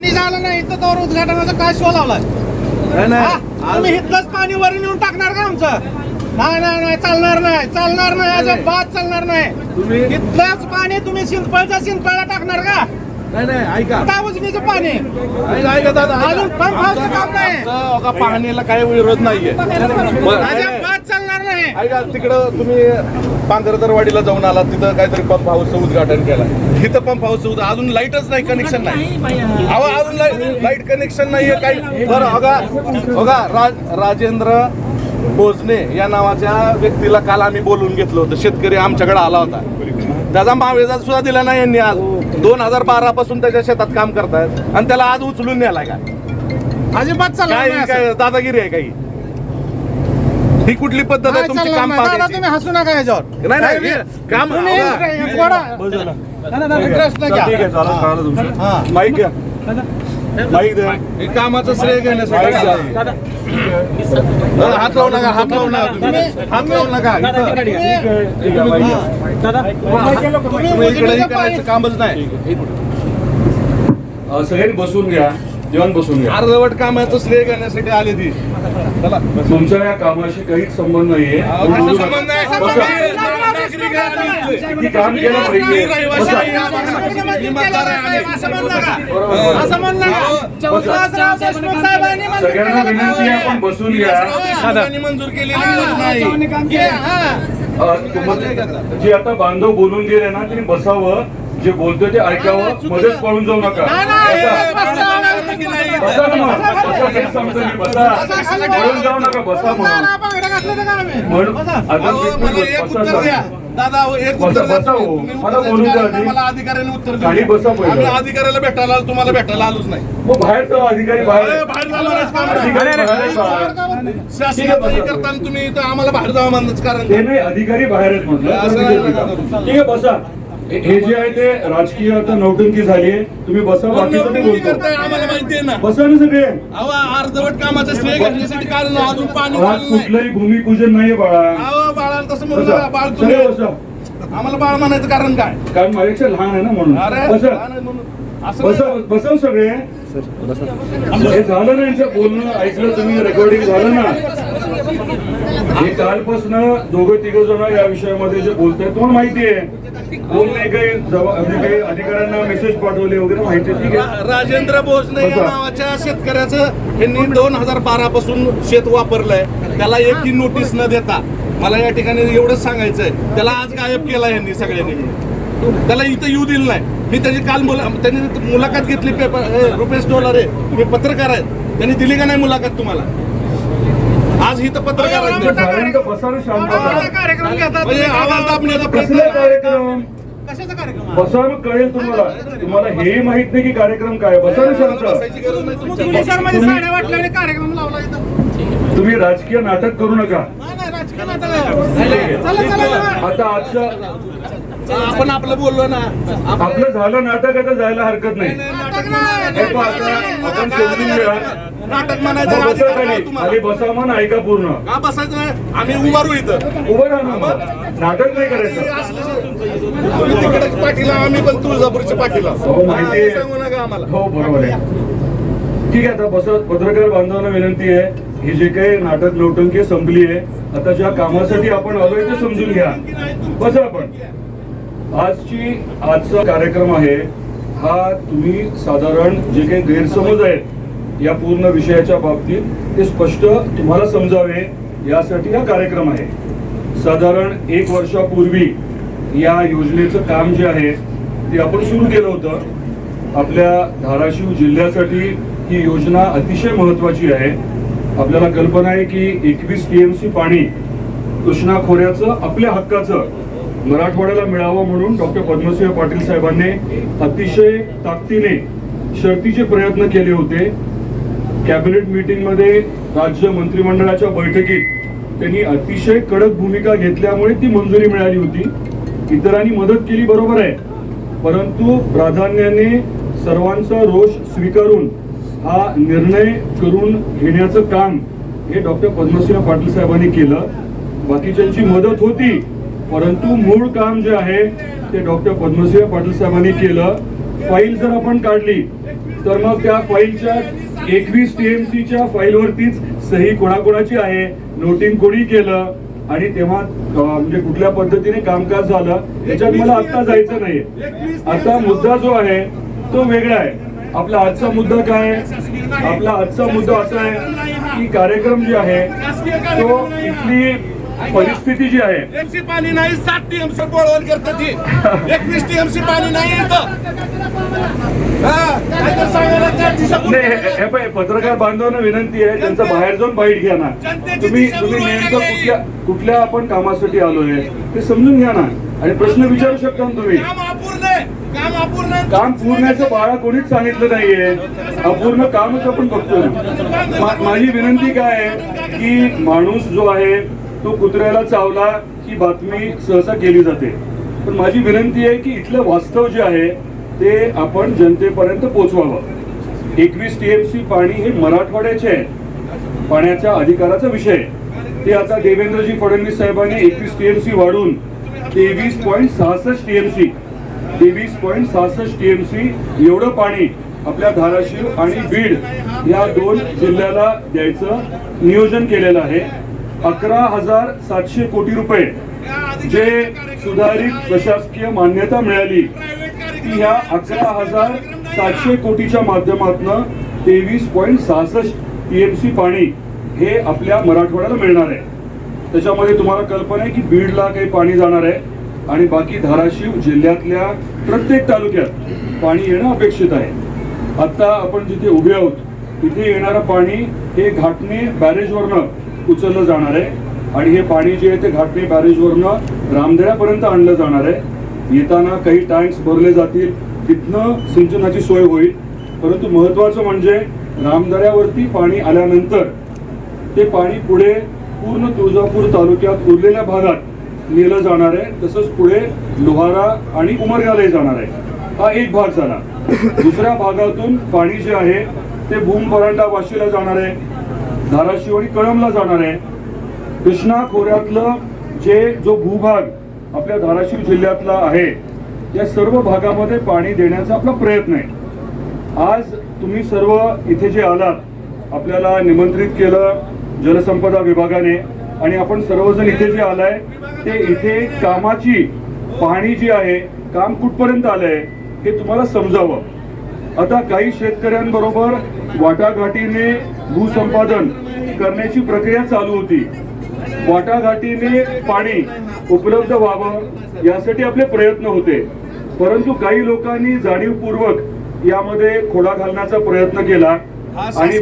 झालं नाही तर तोवर उद्घाटनाचा काय शो लावलाय? नाही. हा? नाही तुम्ही इथलंच पाणी वर नेऊन टाकणार का आमचं? नाही नाही नाही चालणार नाही चालणार नाही अजिबात चालणार नाही. तुम्ही इथलंच पाणी तुम्ही सिंपळच्या सिंपळला टाकणार का? नाही नाही ऐका. कुठं उजनीचं पाणी? ऐका ऐका दादा ऐका. अजून पंप हाऊसचं काम नाही. आमचं बघा, पाहणीला काही विरोध नाहीये. बरं, नाही, नाही. अजिबात चालणार नाही ऐका तिकडं तुम्ही पांघरदरवाडीला जाऊन आलात तिथं काहीतरी पंप हाऊसचं उद्घाटन केलं इथं पंप हाऊसचं अजून लाईटच नाही कनेक्शन नाही. अहो अजून लाइट कनेक्शन नाहीये काही. बरं बघा बघा राज राजेंद्र भोजने या नावाच्या व्यक्तीला काल आम्ही बोलून घेतलं होतं. शेतकरी आमच्याकडे आला होता. त्याचा मावेजा सुद्धा दिला नाही यांनी आज. दोन हजार बारा पासून त्याच्या शेतात काम करतायत. आणि त्याला आज उचलून अजिबात चालणार काय. काय दादागिरी आहे काही ही कुठली पद्धत आहे? नाही तुमची काम. दादा, पाहण्याची तुम्ही हसू नका याच्यावर नाही नाही हे काम तुम्ही इंटरेस्ट नाही घ्या. हा. माईक घ्या. माईक द्या. हे कामाचं श्रेय घेण्यासाठी. दादा, हात लावू नका हात लावू नका तुम्ही. हात लावू नका. इथं. तुम्ही इकडे हे करायचं कामच नाही. अ, सगळ्यांनी बसून घ्या. जेवण बसून घ्या. अर्धवट कामाचं श्रेय घेण्यासाठी आली ती. चला. तुमच्या या कामाशी काहीच संबंध नाहीये. संबंध काम केलं पाहिजे? सगळ्यांना विनंती आहे आपण बसून घ्या. मंजूर केलेली हा. जे आता बांधव बोलून गेले ना त्यांनी बसावं. जे बोलतोय ते ऐकावं. मध्येच पळून जाऊ नका. दादा एक उत्तर मला अधिकाऱ्याने उत्तर दिलं. अधिकाऱ्याला भेटायला आलो तुम्हाला भेटायला आलोच नाही. हे करताना तुम्ही इथं आम्हाला बाहेर जावं म्हणच कारण अधिकारी बाहेर. ठीक आहे बसा. हे जे आहे ते राजकीय आता नौटंकी झाली आहे. तुम्ही बसा बाकीचं ते तुम्ही करताय बोलतो आम्हाला माहिती आहे ना? बसा ना सगळे. अहो अर्धवट कामाचं श्रेय घेण्यासाठी कारण अजून पाणी आज नाही. कुठलंही भूमिपूजन नाहीये बाळा. अहो बाळा तसं म्हणू बसा. नका बाळ सगळे तुम्ही बसा. आम्हाला बाळ म्हणायचं कारण काय? कारण माझ्यापेक्षा लहान आहे ना म्हणून. अरे बसा. लहान आहे म्हणून. असं बसा नाही. बसा सगळे. हे झालं ना यांचं बोलणं ऐकलं तुम्ही रेकॉर्डिंग झालं ना. हे कालपासून दोघं तिघ जण या विषयामध्ये जे बोलतायत तुम्हाला माहिती आहे. बोलणे काही म्हणजे काही अधिकाऱ्यांना मेसेज पाठवले वगैरे माहिती ठीक आहे. राजेंद्र भोसले या. नावाच्या शेतकऱ्याचं यांनी दोन हजार बारा पासून शेत वापरलंय. त्याला एकही नोटीस न देता. मला या ठिकाणी एवढंच सांगायचंय. त्याला आज गायब केला यांनी सगळ्यांनी. त्याला इथं येऊ दिलं नाही. मी त्याची काल मुला त्यांनी मुलाखत घेतली पेपर हे, रुपेश डोलारे. तुम्ही पत्रकार आहेत. त्यांनी दिली का नाही मुलाखत तुम्हाला? आज मोठा बसा. कार्यक्रम घेतात म्हणजे आवाज दाबण्याचा प्रयत्न कसले कार्यक्रम? कशाचा कार्यक्रम? बसा मग कळेल तुम्हाला. तुम्हाला हेही माहीत नाही की कार्यक्रम काय आहे. बसा ना शांत तुम्ही राजकीय नाटक करू नका. नाही, नाही, राजकीय नाटक. आहे. चला चला चला. आता आजच्या आपण आपलं बोललो ना. आपलं झालं नाटक आता जायला हरकत नाही. हे आपण समजून घ्या नाटक म्हणायचं बसा तुम्हाला. खाली बसा म्हण ऐका पूर्ण. का बसायचं? आम्ही उभारू इथं. उभं राहा ना. मग. नाटक नाही करायचं. तिकडे पाठीला आम्ही पण तुळजापूरच्या पाठीला. हो माहिती हा, सांगू नका आहे आम्हाला. हो बरोबर आहे. ठीक आहे आता बस. पत्रकार बांधवांना विनंती आहे. ही जे काही नाटक नौटंकी संपली आहे आता ज्या कामासाठी आपण आलोय ते समजून घ्या. बसा आपण. आजची आजचा कार्यक्रम आहे हा तुम्ही साधारण जे काही गैरसमज आहेत या पूर्ण विषयाच्या बाबतीत ते स्पष्ट तुम्हाला समजावे यासाठी हा कार्यक्रम आहे. साधारण एक वर्षापूर्वी या योजनेचं काम जे आहे ते आपण सुरू केलं होतं. आपल्या धाराशिव जिल्ह्यासाठी ही योजना अतिशय महत्वाची आहे. आपल्याला कल्पना आहे की एकवीस टीएमसी पाणी कृष्णा खोऱ्याचं आपल्या हक्काचं मराठवाड्याला मिळावं म्हणून डॉक्टर पद्मसिंह पाटील साहेबांनी अतिशय ताकदीने शर्तीचे प्रयत्न केले होते. कॅबिनेट मीटिंगमध्ये राज्य मंत्रिमंडळाच्या बैठकीत त्यांनी अतिशय कडक भूमिका घेतल्यामुळे ती मंजुरी मिळाली होती. इतरांनी मदत केली बरोबर आहे. परंतु प्राधान्याने सर्वांचा रोष स्वीकारून हा निर्णय करून घेण्याचं काम हे डॉक्टर पद्मसिंह पाटील साहेबांनी केलं. बाकीच्यांची मदत होती. परंतु मूळ काम जे आहे ते डॉक्टर पद्मसिंह पाटील साहेबांनी केलं. फाईल जर आपण काढली तर मग त्या फाईलच्या एकवीस टीएमसीच्या फाईलवरतीच सही कोणाकोणाची आहे? नोटिंग कोणी केलं? आणि तेव्हा म्हणजे कुठल्या पद्धतीने कामकाज झालं याच्यात मला आत्ता जायचं नाहीये. आता मुद्दा जो आहे तो वेगळा आहे. आपला आजचा मुद्दा काय आपला आजचा मुद्दा असा आहे की कार्यक्रम जे आहे तो इथली परिस्थिती जी आहे. पाणी नाही सात टीएमसी बोळवण करतात एकवीस टीएमसी पाणी नाही येतं पत्रकार बांधवांना विनंती आहे त्यांचा बाहेर जाऊन बाईट घ्या ना. तुम्ही तुम्ही नेमकं. कुठल्या कुठल्या आपण कामासाठी आलोय ते समजून घ्या ना. आणि प्रश्न विचारू शकता ना तुम्ही. काम अपूर्ण. काम पूर्णाचं बाळा कोणीच सांगितलं नाहीये. अपूर्ण कामच आपण बघतो माझी विनंती काय आहे की माणूस जो आहे तो कुत्र्याला चावला ही बातमी सहसा केली जाते. पण माझी विनंती आहे की इथलं वास्तव जे आहे ते आपण जनतेपर्यंत पोचवावं. एकवीस टीएमसी पाणी हे मराठवाड्याचे आहे. पाण्याच्या अधिकाराचा विषय आहे. ते आता देवेंद्रजी फडणवीस साहेबांनी एकवीस टीएमसी वाढून तेवीस पॉईंट सहासष्ट टीएमसी तेवीस पॉईंट सहासष्ट टीएमसी एवढं पाणी आपल्या धाराशिव आणि बीड या दोन जिल्ह्याला द्यायचं नियोजन केलेलं आहे. अकरा हजार सातशे कोटी रुपये जे सुधारित प्रशासकीय मान्यता मिळाली ती ह्या अकरा हजार सातशे कोटीच्या माध्यमातून तेवीस पॉईंट सहासष्ट टीएमसी पाणी हे आपल्या मराठवाड्याला मिळणार आहे. त्याच्यामध्ये तुम्हाला कल्पना आहे की बीडला काही पाणी जाणार आहे आणि बाकी धाराशिव जिल्ह्यातल्या प्रत्येक तालुक्यात पाणी येणं अपेक्षित आहे. आता आपण जिथे उभे आहोत तिथे येणारं पाणी हे घाटणे बॅरेजवरनं उचललं जाणार आहे. आणि हे पाणी जे आहे ते घाटणी बॅरेजवरनं रामदेऱ्यापर्यंत आणलं जाणार आहे. येताना काही टँक्स भरले जातील. तिथनं सिंचनाची सोय होईल. परंतु महत्वाचं म्हणजे रामदऱ्यावरती पाणी आल्यानंतर ते पाणी पुढे पूर्ण तुळजापूर तालुक्यात उरलेल्या भागात नेलं जाणार आहे. तसंच पुढे लोहारा आणि उमरगालाही जाणार आहे. हा एक भाग झाला. दुसऱ्या भागातून पाणी जे आहे ते भूम परांडा वाशीला जाणार आहे. धाराशिव आणि कळंबला जाणार आहे. कृष्णा खोऱ्यातलं जे जो भूभाग आपल्या धाराशिव जिल्ह्यातला आहे या सर्व भागामध्ये पाणी देण्याचा आपला प्रयत्न आहे. आज तुम्ही सर्व इथे जे आलात आपल्याला निमंत्रित केलं जलसंपदा विभागाने आणि आपण सर्वजण इथे जे आलाय ते इथे कामाची पाहणी जी आहे काम कुठपर्यंत आलंय हे तुम्हाला समजावं. आता काही शेतकऱ्यांबरोबर वाटाघाटीने भूसंपादन करण्याची प्रक्रिया चालू होती. वाटाघाटीने पाणी उपलब्ध व्हावं यासाठी आपले प्रयत्न होते. परंतु काही लोकांनी जाणीवपूर्वक यामध्ये खोडा घालण्याचा प्रयत्न केला. आणि.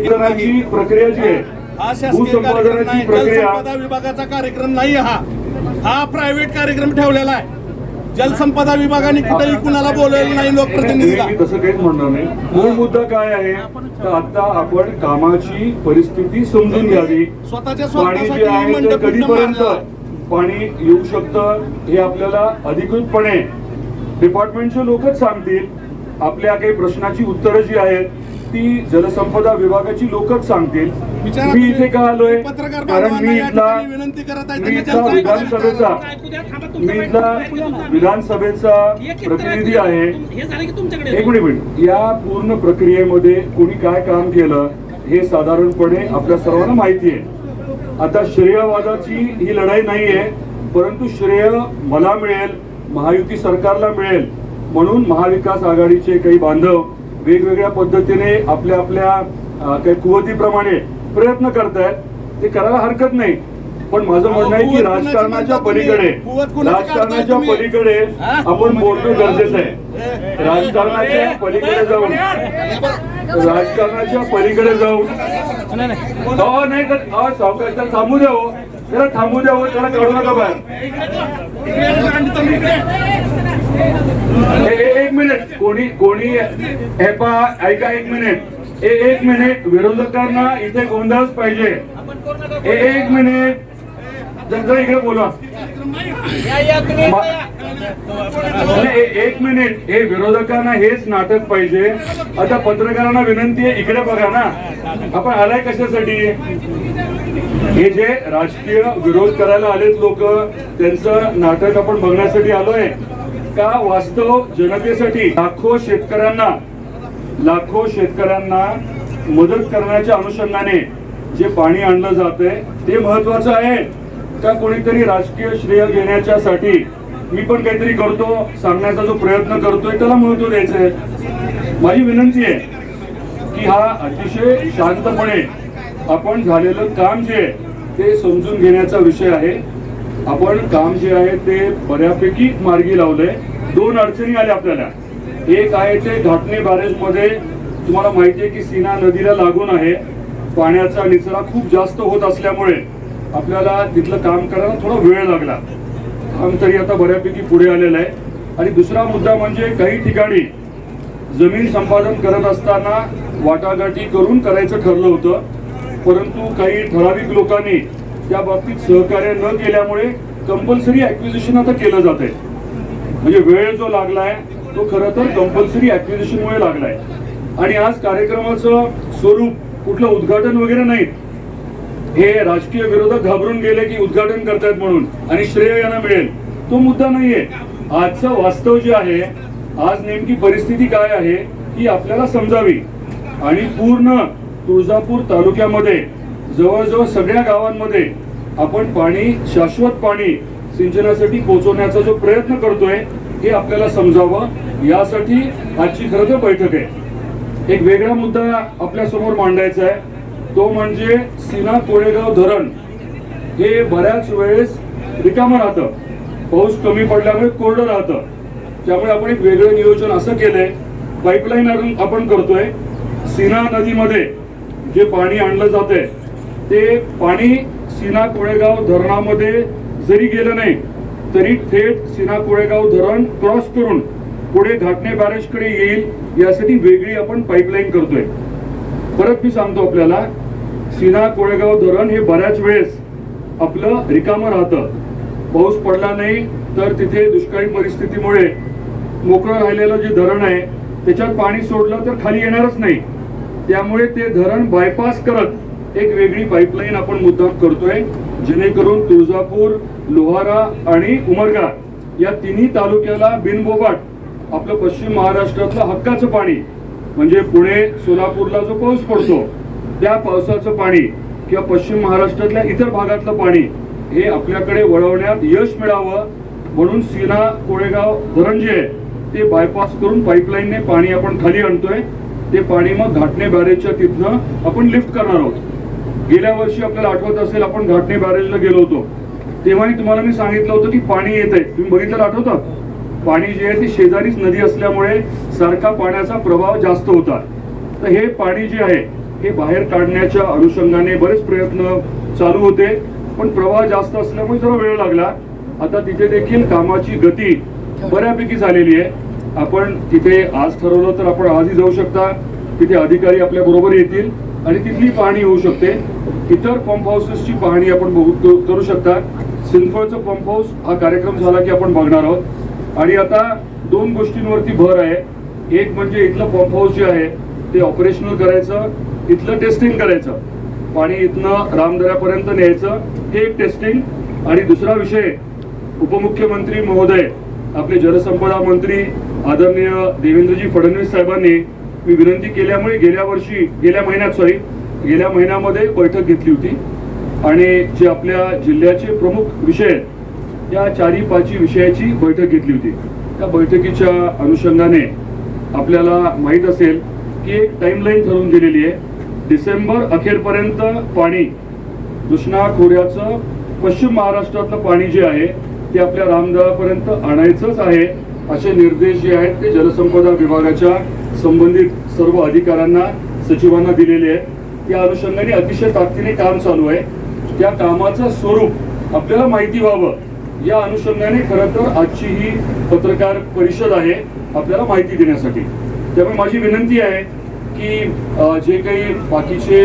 प्रक्रिया जी आहे भूसंपादनाची प्रक्रिया विभागाचा कार्यक्रम नाही हा. हा प्रायव्हेट कार्यक्रम ठेवलेला आहे. जलसंपदा विभागाने कुठेही कुणाला बोलवलेलं नाही लोकप्रतिनिधीला. तसं काहीच म्हणणार नाही. मूळ मुद्दा काय आहे? तर आता आपण कामाची परिस्थिती समजून घ्यावी. स्वतःच्या पाणी जे स्वार्थासाठी आहे ते मंडप कधीपर्यंत. पाणी येऊ शकतं हे आपल्याला अधिकृतपणे डिपार्टमेंटचे लोकच सांगतील. आपल्या काही प्रश्नाची उत्तरं जी आहेत ती जलसंपदा विभागाची लोकच सांगतील. मी इथे का आलोय? कारण मी इथला मी इथला विधानसभेचा मी इथला विधानसभेचा प्रतिनिधी आहे. हे एक मिनिट. या पूर्ण प्रक्रियेमध्ये कोणी काय काम केलं हे साधारणपणे आपल्या सर्वांना माहिती आहे. आता श्रेयवादाची ही लढाई नाहीये परंतु श्रेय मला मिळेल महायुती सरकारला मिळेल. म्हणून महाविकास आघाडीचे काही बांधव वेगवेगळ्या पद्धतीने आपल्या आपल्या काही कुवतीप्रमाणे प्रयत्न करतायत. ते करायला हरकत नाही. पण माझं म्हणणं आहे की राजकारणाच्या? पलीकडे राजकारणाच्या? पलीकडे हा? आपण बोलणं गरजेचं आहे. राजकारणाच्या पलीकडे जाऊन राजकारणाच्या पलीकडे जाऊन हो नाही. तर त्याला थांबू द्या हो. त्याला थांबू द्या हो त्याला काढू नका बाहेर. एक मिनिट. कोणी कोणी हे ऐका एक मिनिट. ए एक मिनिट. विरोधकांना इथे गोंधळच पाहिजे. ए एक मिनिट. जर इकडे बोला एक मिनिट. हे विरोधकांना हेच नाटक पाहिजे. आता पत्रकारांना विनंती आहे इकडे बघा ना. आपण आलाय कशासाठी? हे जे राजकीय विरोध करायला आलेत लोक त्यांचं नाटक आपण बघण्यासाठी आलोय. का वास्तव जनतेसाठी? लाखो शेतकऱ्यांना लाखो शेतकऱ्यांना मदत करण्याच्या अनुषंगाने जे पाणी आणलं जातंय ते महत्वाचं आहे. का कोणीतरी राजकीय श्रेय घेण्याच्यासाठी मी पण काहीतरी करतो सांगण्याचा जो प्रयत्न करतोय त्याला महत्त्व द्यायचं आहे माझी विनंती आहे की हा अतिशय शांतपणे आपण झालेलं काम जे आहे ते समजून घेण्याचा विषय आहे. आपण काम जे आहे ते बऱ्यापैकी मार्गी लावलंय. दोन अडचणी आल्या आपल्याला. एक आहे ते घाटणे बॅरेजमध्ये तुम्हाला माहिती आहे की सीना नदीला लागून आहे. पाण्याचा निचरा खूप जास्त होत असल्यामुळे आपल्याला तिथलं काम करायला थोडा वेळ लागला. काम तरी आता बऱ्यापैकी पुढे आलेलं आहे. आणि दुसरा मुद्दा म्हणजे काही ठिकाणी जमीन संपादन करत असताना वाटाघाटी करून करायचं ठरलं होतं. परंतु काही ठराविक लोकांनी त्या बाबतीत सहकार्य न केल्यामुळे कंपल्सरी ऍक्विजिशन आता केलं जात आहे. म्हणजे वेळ जो लागलाय तो खरं तर कंपल्सरी ऍक्विजिशनमुळे लागलाय. आणि आज कार्यक्रमाचं स्वरूप कुठलं उद्घाटन वगैरे नाही. हे राजकीय विरोधक घाबरून गेले की उद्घाटन करतायत म्हणून आणि श्रेय यांना मिळेल. तो मुद्दा नाहीये. आजचं वास्तव जे आहे आज नेमकी परिस्थिती काय आहे ही आपल्याला समजावी. आणि पूर्ण तुळजापूर तालुक्यामध्ये जवळजवळ सगळ्या गावांमध्ये आपण पाणी शाश्वत पाणी सिंचनासाठी पोहोचवण्याचा जो प्रयत्न करतोय हे आपल्याला समजावं. यासाठी आजची खरं तर बैठक आहे. एक वेगळा मुद्दा आपल्यासमोर मांडायचा आहे. तो म्हणजे सीना कोळेगाव धरण. हे बऱ्याच वेळेस रिकामं राहतं. पाऊस कमी पडल्यामुळे कोरडं राहतं. त्यामुळे आपण एक वेगळं नियोजन असं केलंय. पाईपलाईन आपण करतोय. सीना नदीमध्ये जे पाणी आणलं जातंय ते पाणी सीना कोळेगाव धरणामध्ये जरी गेलं नाही तरी थेट सीना कोळेगाव धरण क्रॉस करून पुढे घाटणे बॅरेजकडे येईल यासाठी वेगळी आपण पाईपलाईन करतोय. परत मी सांगतो आपल्याला सीना कोळेगाव धरण हे बऱ्याच वेळेस आपलं रिकामं राहतं. पाऊस पडला नाही तर तिथे दुष्काळी परिस्थितीमुळे मोकळं राहिलेलं जे धरण आहे त्याच्यात पाणी सोडलं तर खाली येणारच नाही. त्यामुळे ते धरण बायपास करत एक वेगळी पाईपलाईन आपण मुद्दाम करतोय जेणेकरून तुळजापूर लोहारा आणि उमरगा या तिन्ही तालुक्याला बिनबोबाट आपलं पश्चिम महाराष्ट्रातलं हक्काचं पाणी म्हणजे पुणे सोलापूरला जो पाऊस पडतो त्या पावसाचं पाणी किंवा पश्चिम महाराष्ट्रातल्या इतर भागातलं पाणी हे आपल्याकडे वळवण्यात यश मिळावं म्हणून सीना कोळेगाव धरण जे आहे ते बायपास करून पाईपलाईनने पाणी आपण खाली आणतोय. ते पाणी मग घाटणे बॅरेजच्या तिथनं आपण लिफ्ट करणार आहोत. गेल्या वर्षी आपल्याला आठवत असेल आपण घाटणे बॅरेजला गेलो होतो. तेव्हाही तुम्हाला मी सांगितलं होतं की पाणी येत आहे. तुम्ही बघितलं आठवतं? पाणी जे आहे ती शेजारीच नदी असल्यामुळे सारखा पाण्याचा प्रभाव जास्त होता. तर हे पाणी जे आहे हे बाहेर काढण्याच्या अनुषंगाने बरेच प्रयत्न चालू होते. पण प्रवाह जास्त असल्यामुळे जरा वेळ लागला. आता तिथे देखील कामाची गती बऱ्यापैकी झालेली आहे. आपण तिथे आज ठरवलं तर आपण आजही जाऊ शकता. तिथे अधिकारी आपल्या बरोबर येतील. आणि तिथली पाहणी होऊ शकते. इतर पंप हाऊसेसची पाहणी आपण बघू करू- करू शकता सिंफळचं पंप हाऊस हा कार्यक्रम झाला की आपण बघणार आहोत. आणि आता दोन गोष्टींवरती भर आहे. एक म्हणजे इथलं पंप हाऊस जे आहे ते ऑपरेशनल करायचं इथलं टेस्टिंग करायचं. पाणी इथनं रामदऱ्यापर्यंत न्यायचं हे एक टेस्टिंग आणि दुसरा विषय उपमुख्यमंत्री महोदय आपले जलसंपदा मंत्री आदरणीय देवेंद्रजी फडणवीस साहेबांनी मी विनंती केल्यामुळे गेल्या वर्षी गेल्या महिन्यात सॉरी गेल्या महिन्यामध्ये बैठक घेतली होती. आणि जे आपल्या जिल्ह्याचे प्रमुख विषय आहेत या चारी पाची विषयाची बैठक घेतली होती. त्या बैठकीच्या अनुषंगाने आपल्याला माहीत असेल की एक टाईमलाईन ठरवून दिलेली आहे. डिसेंबर अखेरपर्यंत पाणी कृष्णा खोऱ्याचं पश्चिम महाराष्ट्रातलं पाणी जे आहे ते आपल्या रामदळापर्यंत आणायचंच आहे असे निर्देश जे आहेत ते जलसंपदा विभागाच्या संबंधित सर्व अधिकाऱ्यांना सचिवांना दिलेले आहे. त्या अनुषंगाने अतिशय ताकदीने काम चालू आहे. त्या कामाचं स्वरूप आपल्याला माहिती व्हावं. या अनुषंगाने खरं तर आजची ही पत्रकार परिषद आहे आपल्याला माहिती देण्यासाठी. त्यामुळे माझी विनंती आहे की जे काही बाकीचे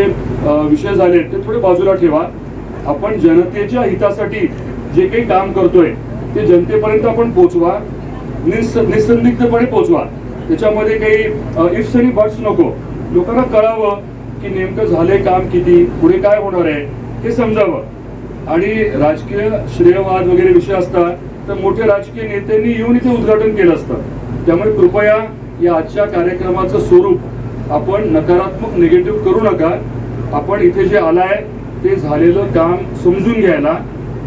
विषय झाले ते थोडे बाजूला ठेवा. आपण जनतेच्या हितासाठी जे काही काम करतोय ते जनतेपर्यंत आपण पोचवा निस निसंदिग्धपणे पोचवा त्याच्यामध्ये काही इफ्स आणि बट्स नको. लोकांना कळावं की नेमकं झालंय काम किती पुढे काय होणार आहे हे समजावं. आणि राजकीय श्रेयवाद वगैरे विषय असतात तर मोठे राजकीय नेत्यांनी येऊन इथे उद्घाटन केलं असतं. त्यामुळे कृपया या आजच्या कार्यक्रमाचं स्वरूप आपण नकारात्मक निगेटिव्ह करू नका. आपण इथे जे आलाय ते झालेलं काम समजून घ्यायला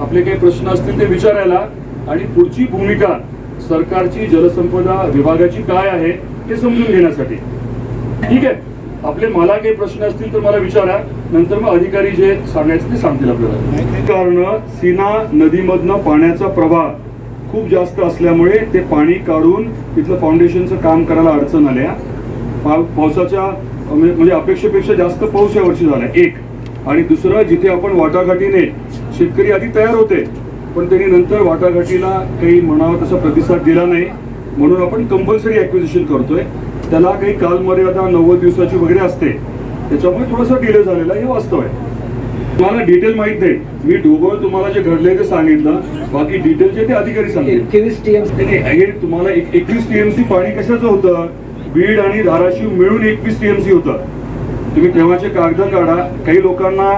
आपले काही प्रश्न असतील ते विचारायला आणि पुढची भूमिका सरकारची जलसंपदा विभागाची काय आहे हे समजून घेण्यासाठी. ठीक आहे? आपले मला काही प्रश्न असतील तर मला विचारा. नंतर मग अधिकारी जे सांगायचे ते सांगतील आपल्याला. कारण सीना नदीमधनं पाण्याचा प्रवाह खूप जास्त असल्यामुळे ते पाणी काढून तिथलं फाउंडेशनचं काम करायला अडचण आल्या. पावसाच्या म्हणजे म्हणजे अपेक्षेपेक्षा जास्त पाऊस यावर्षी झाला. एक. आणि दुसरं जिथे आपण वाटाघाटीने शेतकरी आधी तयार होते पण त्यांनी नंतर वाटाघाटीला काही म्हणावा तसा प्रतिसाद दिला नाही. म्हणून आपण कंपल्सरी ऍक्विजिशन करतोय. त्याला काही कालमर्यादा नव्वद दिवसाची वगैरे असते. त्याच्यामुळे थोडासा डिले झालेला हे वास्तव आहे. मला डिटेल माहीत नाही. मी ढोबळ तुम्हाला जे घडले ते सांगितलं. बाकी डिटेल जे ते अधिकारी सांगतील. हे तुम्हाला एक एकवीस टीएमसी पाणी कशाचं होतं? बीड आणि धाराशिव मिळून एकवीस टीएमसी होतं. तुम्ही तेव्हाचे कागद काढा. काही लोकांना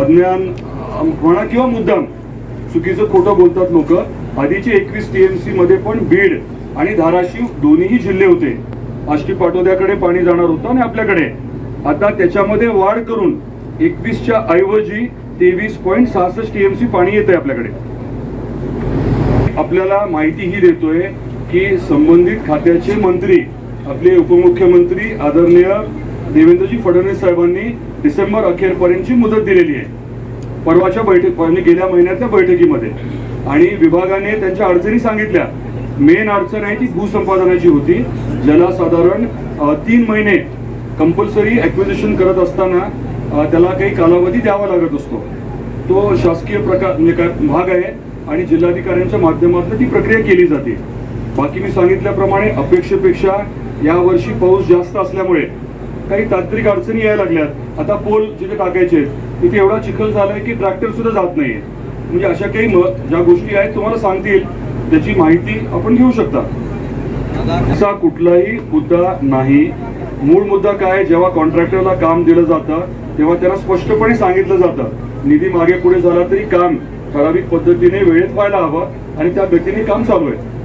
अज्ञान म्हणा किंवा मुद्दाम चुकीचं खोटं बोलतात लोक. आधीचे एकवीस टीएमसी मध्ये पण बीड आणि धाराशिव दोन्हीही जिल्हे होते. आष्टी पाटोद्याकडे पाणी जाणार होतं आणि आपल्याकडे. आता त्याच्यामध्ये वाढ करून एकवीसच्या ऐवजी तेवीस पॉईंट सहासष्ट टीएमसी पाणी येत आहे आपल्याकडे. आपल्याला माहितीही देतोय की संबंधित खात्याचे मंत्री आपले उपमुख्यमंत्री आदरणीय देवेंद्रजी फडणवीस साहेबांनी डिसेंबर अखेरपर्यंतची मुदत दिलेली आहे. परवाच्या बैठक म्हणजे गेल्या महिन्यातल्या बैठकीमध्ये. आणि विभागाने त्यांच्या अडचणी सांगितल्या. मेन अडचण आहे ती भूसंपादनाची होती. ज्याला साधारण तीन महिने कंपल्सरी ॲक्विजिशन करत असताना त्याला काही कालावधी द्यावा लागत असतो. तो शासकीय प्रकार म्हणजे काय भाग आहे आणि जिल्हाधिकाऱ्यांच्या माध्यमातून ती प्रक्रिया केली जाते. बाकी मी सांगितल्याप्रमाणे अपेक्षेपेक्षा यावर्षी पाऊस जास्त असल्यामुळे काही तांत्रिक अडचणी यायला लागल्यात. आता पोल जिथे टाकायचे तिथे एवढा चिखल झालाय की ट्रॅक्टर सुद्धा जात नाहीये. म्हणजे अशा काही म- ज्या गोष्टी आहेत तुम्हाला सांगतील. त्याची माहिती आपण घेऊ शकता. असा कुठलाही मुद्दा नाही. मूळ मुद्दा काय जेव्हा कॉन्ट्रॅक्टरला काम दिलं जातं तेव्हा त्यांना स्पष्टपणे सांगितलं जातं. निधी मागे पुढे झाला तरी काम ठराविक पद्धतीने वेळेत व्हायला हवं आणि त्या गतीने काम चालू आहे.